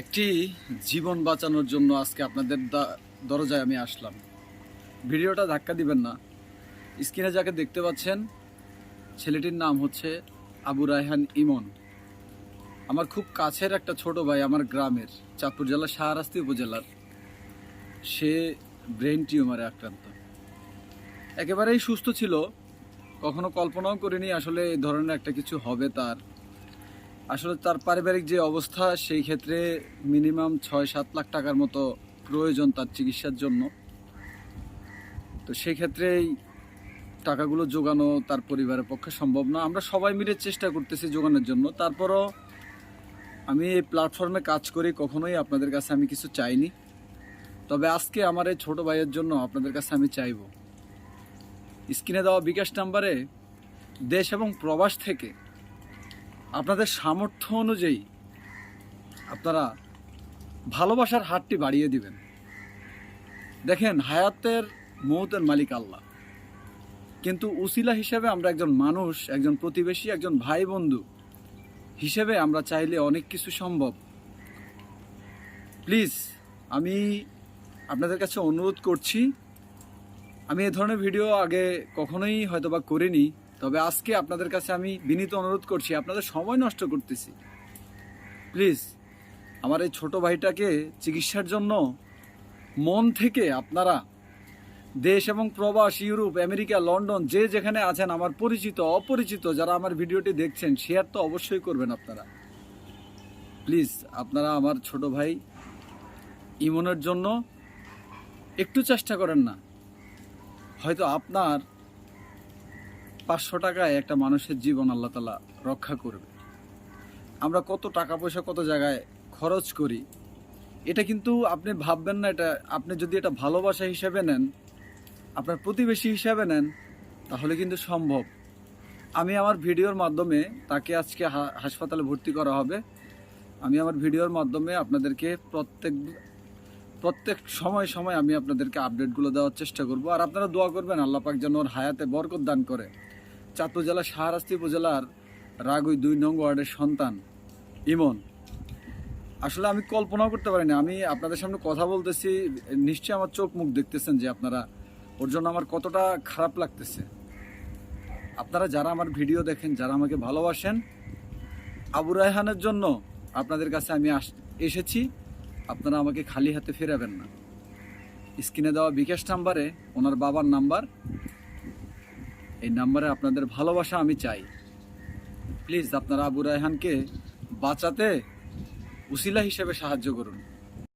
একটি জীবন বাঁচানোর জন্য আজকে আপনাদের দরজায় আমি আসলাম। ভিডিওটা ধাক্কা দিবেন না। স্ক্রিনে যাকে দেখতে পাচ্ছেন, ছেলেটির নাম হচ্ছে আবু রায়হান ইমন। আমার খুব কাছের একটা ছোট ভাই আমার গ্রামের, চাঁদপুর জেলার শাহরাস্তি উপজেলার। সে ব্রেন টিউমারে আক্রান্ত। একেবারেই সুস্থ ছিল, কখনো কল্পনাও করিনি আসলে এই ধরনের একটা কিছু হবে তার। আসলে তার পারিবারিক যে অবস্থা, সেই ক্ষেত্রে মিনিমাম ছয় সাত লাখ টাকার মতো প্রয়োজন তার চিকিৎসার জন্য। তো সেই ক্ষেত্রেই টাকাগুলো জোগানো তার পরিবারের পক্ষে সম্ভব না। আমরা সবাই মিলে চেষ্টা করতেছি জোগানোর জন্য। তারপরও আমি এই প্ল্যাটফর্মে কাজ করি, কখনোই আপনাদের কাছে আমি কিছু চাইনি। তবে আজকে আমার এই ছোটো ভাইয়ের জন্য আপনাদের কাছে আমি চাইব। স্ক্রিনে দেওয়া বিকাশ নাম্বারে দেশ এবং প্রবাস থেকে আপনাদের সামর্থ্য অনুযায়ী আপনারা ভালোবাসার হাতটি বাড়িয়ে দিবেন। দেখেন, হায়াতের মৌতের মালিক আল্লাহ। কিন্তু উসিলা হিসেবে আমরা একজন মানুষ, একজন প্রতিবেশী, একজন ভাই বন্ধু হিসেবে আমরা চাইলে অনেক কিছু সম্ভব। প্লিজ, আমি আপনাদের কাছে অনুরোধ করছি, আমি এ ধরনের ভিডিও আগে কখনোই হয়তোবা করিনি। তবে আজকে আপনাদের কাছে আমি বিনীত অনুরোধ করছি, আপনাদের সময় নষ্ট করতেছি। প্লিজ, আমার এই ছোট ভাইটাকে চিকিৎসার জন্য মন থেকে আপনারা দেশ এবং প্রবাস, ইউরোপ, আমেরিকা, লন্ডন, যে যেখানে আছেন, আমার পরিচিত, অপরিচিত যারা আমার ভিডিওটি দেখছেন, শেয়ার তো অবশ্যই করবেন আপনারা। প্লিজ, আপনারা আমার ছোট ভাই ইমনের জন্য একটু চেষ্টা করেন না। হয়তো আপনার পাঁচশো টাকায় একটা মানুষের জীবন আল্লাহ তালা রক্ষা করবে। আমরা কত টাকা পয়সা কত জায়গায় খরচ করি, এটা কিন্তু আপনি ভাববেন না, এটা আপনি যদি এটা ভালোবাসা হিসেবে নেন, আপনার প্রতিবেশী হিসাবে নেন, তাহলে কিন্তু সম্ভব। আমি আমার ভিডিওর মাধ্যমে তাকে আজকে হাসপাতালে ভর্তি করা হবে। আমি আমার ভিডিওর মাধ্যমে আপনাদেরকে প্রত্যেক প্রত্যেক সময় সময় আমি আপনাদেরকে আপডেটগুলো দেওয়ার চেষ্টা করব। আর আপনারা দোয়া করবেন, আল্লাহ পাক যেন ওর হায়াতে বরকত দান করে। চাঁদপুর জেলার শাহরাস্তি উপজেলার রাগুই দুই নং ওয়ার্ডের সন্তান ইমন। আসলে আমি কল্পনাও করতে পারিনি। আমি আপনাদের সামনে কথা বলতেছি, নিশ্চয়ই আমার চোখ মুখ দেখতেছেন যে আপনারা, ওর জন্য আমার কতটা খারাপ লাগতেছে। আপনারা যারা আমার ভিডিও দেখেন, যারা আমাকে ভালোবাসেন, আবু রায়হানের জন্য আপনাদের কাছে আমি এসেছি। আপনারা আমাকে খালি হাতে ফেরাবেন না। স্ক্রিনে দেওয়া বিকাশ নাম্বারে ওনার বাবার নাম্বার। এই নাম্বারে আপনাদের ভালোবাসা আমি চাই। প্লিজ আপনারা আবু রায়হানকে বাঁচাতে উসিলা হিসেবে সাহায্য করুন।